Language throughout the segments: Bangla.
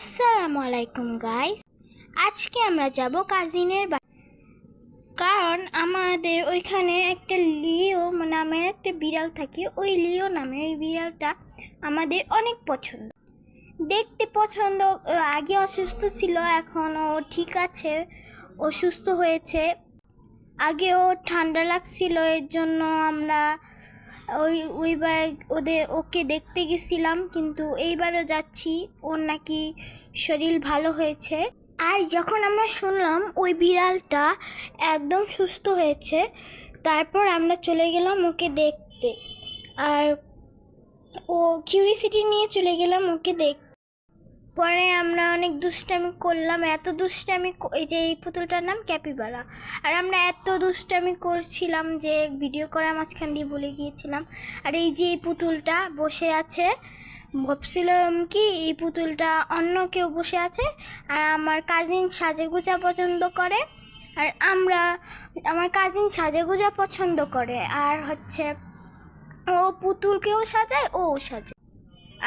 আসসালামু আলাইকুম গাইস আজকে আমরা যাব কাজিনের কারণ আমাদের ওইখানে একটা লিও নামের একটা বিড়াল থাকে। ওই লিও নামের ওই বিড়ালটা আমাদের অনেক পছন্দ। দেখতে পছন্দ আগে অসুস্থ ছিল, এখন ও ঠিক আছে অসুস্থ হয়েছে। আগে ও ঠান্ডা লাগছিল, এর জন্য আমরা ওই, ওইবার ওদের ওকে দেখতে গেছিলাম, কিন্তু এইবারও যাচ্ছি। ওর নাকি শরীর ভালো হয়েছে। আর যখন আমরা শুনলাম ওই বিড়ালটা একদম সুস্থ হয়েছে, তারপর আমরা চলে গেলাম ওকে দেখতে। আর ও কিউরিসিটি নিয়ে চলে গেলাম ওকে দেখ পরে আমরা অনেক দুষ্টামি করলাম, এত দুষ্টামি এই যে এই পুতুলটার নাম ক্যাপিবারা। আর আমরা এত দুষ্টামি করছিলাম যে ভিডিও করার মাঝখান দিয়ে বলে গিয়েছিলাম, আর এই যে এই পুতুলটা বসে আছে, ভাবছিলাম কি এই পুতুলটা অন্য কেউ বসে আছে, আর আমার কাজিন সাজেগুজা পছন্দ করে, আর আমরা, আমার কাজিন সাজেগুজা পছন্দ করে, আর হচ্ছে ও পুতুলকেও সাজায়, ও সাজায়।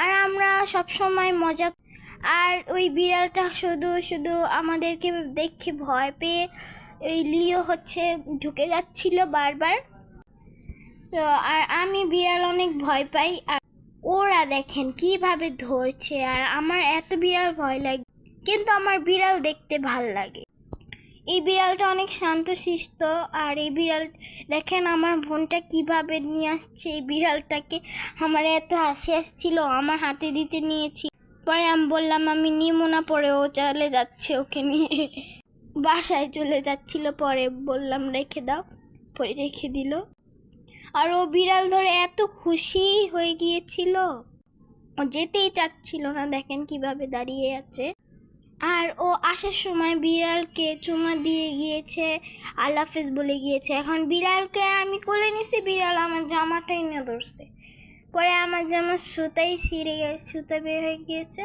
আর আমরা সব সময় মজা আর ওই বিড়ালটা শুধু শুধু আমাদেরকে দেখে ভয় পেয়ে ওই লিও হচ্ছে ঢুকে যাচ্ছিল বারবার। তো, আর আমি বিড়াল অনেক ভয় পাই, আর ওরা দেখেন কীভাবে ধরছে, আর আমার এত বিড়াল ভয় লাগে, কিন্তু আমার বিড়াল দেখতে ভালো লাগে। এই বিড়ালটা অনেক শান্ত শান্তশিষ্ট, আর এই বিড়াল, দেখেন আমার বোনটা কীভাবে নিয়ে আসছে এই বিড়ালটাকে। আমার এত হাসি আসছিল, আমার হাতে দিতে নিয়েছি। পরে আমি বললাম, আমি নিমো না পরে ও চলে যাচ্ছে ওকে নিয়ে। বাসায় চলে যাচ্ছিল, পরে বললাম, রেখে দাও। পরে রেখে দিল। আর ও বিড়াল ধরে এত খুশি হয়ে গিয়েছিল। ও যেতেই চাচ্ছিল না, দেখেন কীভাবে দাঁড়িয়ে আছে। আর ও আসার সময় বিড়ালকে চুমা দিয়ে গিয়েছে আল্লাফেজ বলে গিয়েছে। এখন বিড়ালকে আমি কোলে নিছি, বিড়াল আমার জামাটাই না ধরছে। পরে আমার যেমন সুতাই ছিঁড়ে গেছে সুতা বের হয়ে গিয়েছে।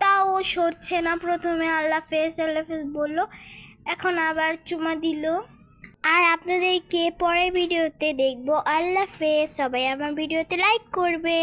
তাও ও সরছে না প্রথমে। আল্লাহ ফেস আল্লাহ ফেস বলল, এখন আবার চুমা দিল। আর আপনাদেরকে পরে ভিডিওতে দেখব? আল্লাহ ফেস সবাই আমার ভিডিওতে লাইক করবে।